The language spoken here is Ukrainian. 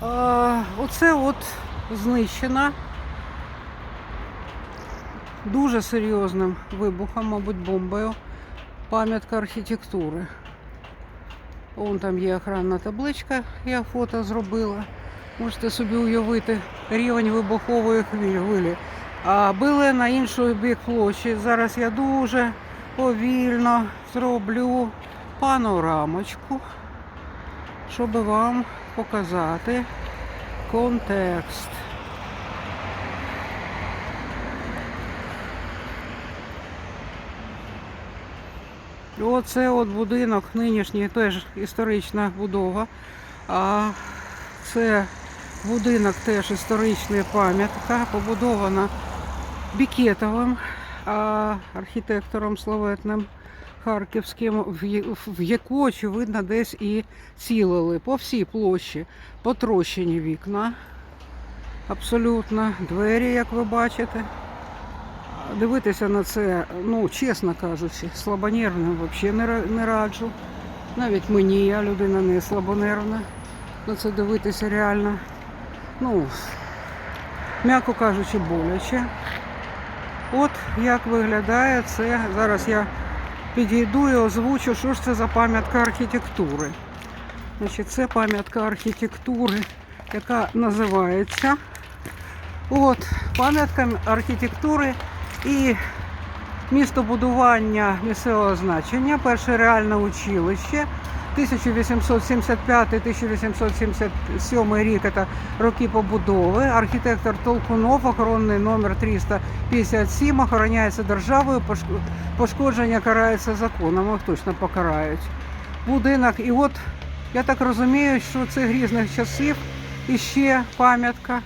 Оце от знищена дуже серйозним вибухом, мабуть, бомбою. Пам'ятка архітектури. Вон там є охранна табличка, я фото зробила. Можете собі уявити рівень вибухової хвилі. А били на інший бік площі. Зараз я дуже повільно зроблю панорамочку, щоб вам показати контекст. Оце от будинок нинішній теж історична будова. А це будинок теж історична пам'ятка, побудована Бікетовим, архітектором славетним харківським, в яку, очевидно, десь і цілили по всій площі, потрощені вікна. Абсолютно двері, як ви бачите. Дивитися на це, ну, чесно кажучи, слабонервним взагалі не раджу. Навіть мені, я людина не слабонервна. На це дивитися реально. Ну, м'яко кажучи, боляче. От як виглядає це. Зараз я підійду і озвучу, що ж це за пам'ятка архітектури. Значить, це пам'ятка архітектури, яка називається От, пам'ятка архітектури і містобудування місцевого значення, перше реальне училище. 1875-1877 рік це роки побудови. Архітектор Толкунов, охоронний номер 357, охороняється державою, пошк- пошкодження карається законом, їх точно покарають. Будинок, і от я так розумію, що це грізних часів і ще пам'ятка